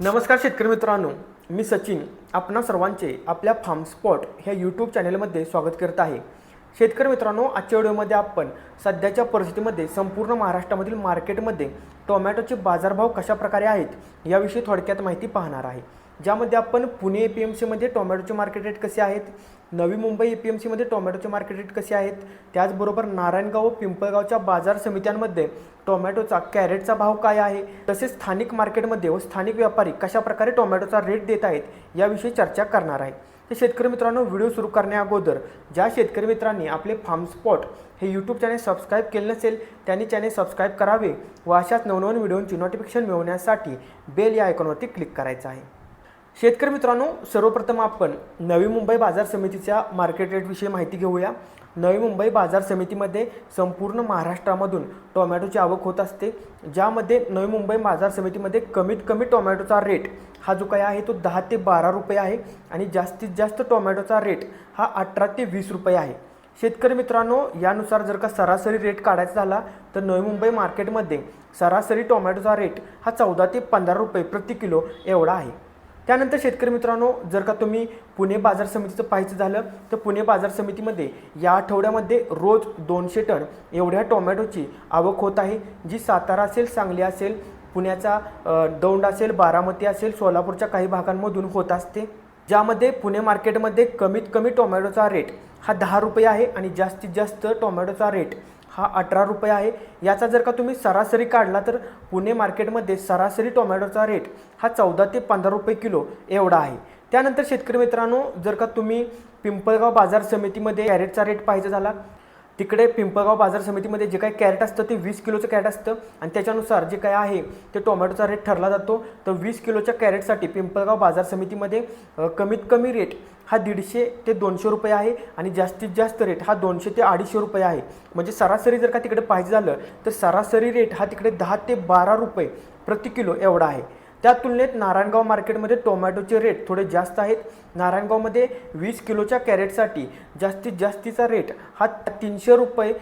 नमस्कार शेतकरी मित्रांनो मी सचिन आपणा सर्वांचे आपल्या फार्म स्पॉट ह्या यूट्यूब चॅनलमध्ये स्वागत करत आहे. शेतकरी मित्रांनो आजच्या व्हिडिओमध्ये आपण सध्याच्या परिस्थितीमध्ये संपूर्ण महाराष्ट्रामधील मार्केटमध्ये टोमॅटोचे बाजारभाव कशा प्रकारे आहेत याविषयी थोडक्यात माहिती पाहणार आहे. ज्यामध्ये आपण पुणे ए पी एम सीमध्ये टोमॅटोचे मार्केट रेट कसे आहेत? Navi Mumbai A P M सीमध्ये टोमॅटोचे मार्केट रेट कसे आहेत? त्याचबरोबर नारायणगाव व पिंपळगावच्या बाजार समित्यांमध्ये टोमॅटोचा कॅरेटचा भाव काय आहे? तसेच स्थानिक मार्केटमध्ये व स्थानिक व्यापारी कशा प्रकारे टोमॅटोचा रेट देत आहेत? याविषयी चर्चा करणार आहे. तर शेतकरी मित्रांनो व्हिडिओ सुरू करण्याअगोदर ज्या शेतकरी मित्रांनी आपले फार्म स्पॉट हे यूट्यूब चॅनल सबस्क्राईब केले नसेल त्यांनी चॅनल सबस्क्राईब करावे व अशाच नवनवीन व्हिडिओंची नोटिफिकेशन मिळवण्यासाठी बेल या आयकॉनवरती क्लिक करायचं आहे. शेतकरी मित्रांनो सर्वप्रथम आपण नवी मुंबई बाजार समितीच्या मार्केट रेटविषयी माहिती घेऊया. नवी मुंबई बाजार समितीमध्ये संपूर्ण महाराष्ट्रामधून टोमॅटोची आवक होत असते. ज्यामध्ये नवी मुंबई बाजार समितीमध्ये कमीत कमी टोमॅटोचा रेट हा जो काही आहे तो दहा ते बारा रुपये आहे आणि जास्तीत जास्त टोमॅटोचा रेट हा अठरा ते वीस रुपये आहे. शेतकरी मित्रांनो यानुसार जर का सरासरी रेट काढायचा झाला तर नवी मुंबई मार्केटमध्ये सरासरी टोमॅटोचा रेट हा चौदा ते पंधरा रुपये प्रति किलो एवढा आहे. त्यानंतर शेतकरी मित्रांनो जर का तुम्ही पुणे बाजार समितीचं पाहायचं झालं तर पुणे बाजार समितीमध्ये या आठवड्यामध्ये रोज दोनशे टन एवढ्या टोमॅटोची आवक होत आहे जी सातारा असेल सांगली असेल पुण्याचा दौंड असेल बारामती असेल सोलापूरच्या काही भागांमधून होत असते. ज्यामध्ये पुणे मार्केटमध्ये कमीत कमी टोमॅटोचा रेट हा दहा रुपये आहे आणि जास्तीत जास्त टोमॅटोचा रेट हा अठरा रुपये आहे. याचा जर का तुम्ही सरासरी काढला तर पुणे मार्केटमध्ये सरासरी टोमॅटोचा रेट हा चौदा ते पंधरा रुपये किलो एवढा आहे. त्यानंतर शेतकरी मित्रांनो जर का तुम्ही पिंपळगाव बाजार समितीमध्ये कॅरेटचा रेट पाहायचा झाला तिकडे पिंपळगाव बाजार समितीमध्ये जे काही कॅरेट असतं ते वीस किलोचं कॅरेट असतं आणि त्याच्यानुसार जे काय आहे ते टोमॅटोचा रेट ठरला जातो. तर वीस किलोच्या कॅरेटसाठी पिंपळगाव बाजार समितीमध्ये कमीत कमी रेट हा दीडशे ते दोनशे रुपये आहे आणि जास्तीत जास्त रेट हा दोनशे ते अडीचशे रुपये आहे. म्हणजे सरासरी जर का तिकडे पाहिजे झालं तर सरासरी रेट हा तिकडे दहा ते बारा रुपये प्रति किलो एवढा आहे. त्या तुलनेत नारायणगाव मार्केटमध्ये टोमॅटोचे रेट थोडे जास्त आहेत. नारायणगावमध्ये वीस किलोच्या कॅरेटसाठी जास्तीत जास्तीचा रेट हा तीनशे रुपये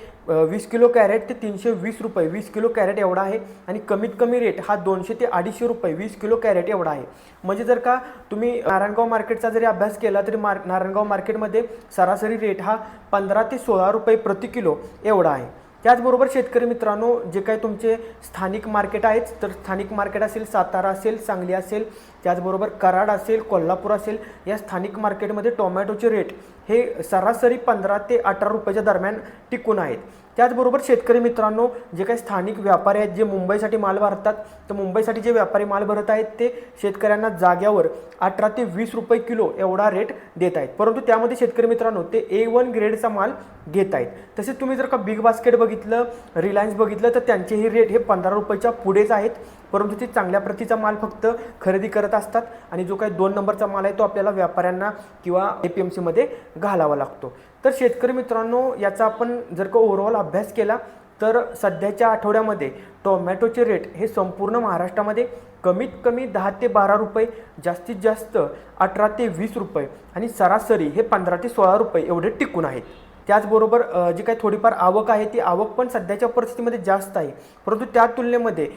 वीस किलो कॅरेट ते तीनशे वीस रुपये वीस किलो कॅरेट एवढा आहे. आणि कमीत कमी रेट हा दोनशे ते अडीचशे रुपये वीस किलो कॅरेट एवढा आहे. म्हणजे जर का तुम्ही नारायणगाव मार्केटचा जरी अभ्यास केला तरी मार नारायणगाव मार्केटमध्ये सरासरी रेट हा पंधरा ते सोळा रुपये प्रति किलो एवढा आहे. त्याचबरोबर शेतकरी मित्रांनो जे काही तुमचे स्थानिक मार्केट आहेत तर स्थानिक मार्केट असेल सातारा असेल सांगली असेल त्याचबरोबर कराड असेल कोल्हापूर असेल या स्थानिक मार्केटमध्ये टोमॅटोचे रेट हे सरासरी पंधरा ते अठरा रुपयाच्या दरम्यान टिकून आहेत. त्याचबरोबर शेतकरी मित्रांनो जे काही स्थानिक व्यापारी आहेत जे मुंबईसाठी माल भरतात तर मुंबईसाठी जे व्यापारी माल भरत आहेत ते शेतकऱ्यांना जाग्यावर अठरा ते वीस रुपये किलो एवढा रेट देत आहेत. परंतु त्यामध्ये शेतकरी मित्रांनो ते ए वन ग्रेडचा माल घेत आहेत. तसेच तुम्ही जर का बिग बास्केट बघितलं रिलायन्स बघितलं तर त्यांचेही रेट हे पंधरा रुपयाच्या पुढेच आहेत. परंतु ते चांगल्या प्रतीचा माल फक्त खरेदी करत असतात आणि जो काही दोन नंबरचा माल आहे तो आपल्याला व्यापाऱ्यांना किंवा ए पी एम सीमध्ये घालावा लागतो. तर शेतकरी मित्रांनो याचा आपण जर का ओव्हरऑल अभ्यास केला तर सध्याच्या आठवड्यामध्ये टोमॅटोचे रेट हे संपूर्ण महाराष्ट्रामध्ये कमीत कमी दहा ते बारा रुपये जास्तीत जास्त अठरा ते वीस रुपये आणि सरासरी हे पंधरा ते सोळा रुपये एवढे टिकून आहेत. त्याचबरोबर जी काही थोडीफार आवक आहे ती आवक पण सध्याच्या परिस्थितीमध्ये जास्त आहे. परंतु त्या तुलनेमध्ये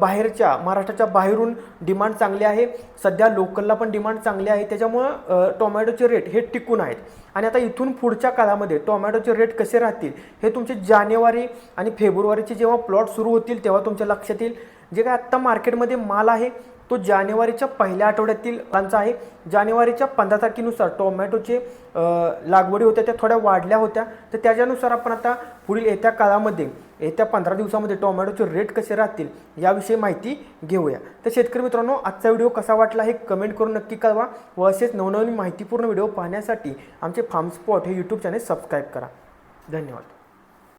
बाहेरच्या महाराष्ट्राच्या बाहेरून डिमांड चांगली आहे. सध्या लोकलला पण डिमांड चांगली आहे. त्याच्यामुळं टोमॅटोचे रेट हे टिकून आहेत. आणि आता इथून पुढच्या काळामध्ये टोमॅटोचे रेट कसे राहतील हे तुमचे जानेवारी आणि फेब्रुवारीचे जेव्हा प्लॉट सुरू होतील तेव्हा तुमच्या लक्षात येईल. जे काय आत्ता मार्केटमध्ये माल आहे तो जानेवारीच्या पहिल्या आठवड्यातील त्यांचा आहे. जानेवारीच्या पंधरा तारखेनुसार टोमॅटोचे लागवडी होत्या त्या थोड्या वाढल्या होत्या. तर त्याच्यानुसार आपण आता पुढील येत्या काळामध्ये येत्या पंधरा दिवसामध्ये टोमॅटोचे रेट कसे राहतील याविषयी माहिती घेऊया. तर शेतकरी मित्रांनो आजचा व्हिडिओ कसा वाटला हे कमेंट करून नक्की कळवा व असेच नवनवीन माहितीपूर्ण व्हिडिओ पाहण्यासाठी आमचे फार्म स्पॉट हे यूट्यूब चॅनल सबस्क्राईब करा. धन्यवाद.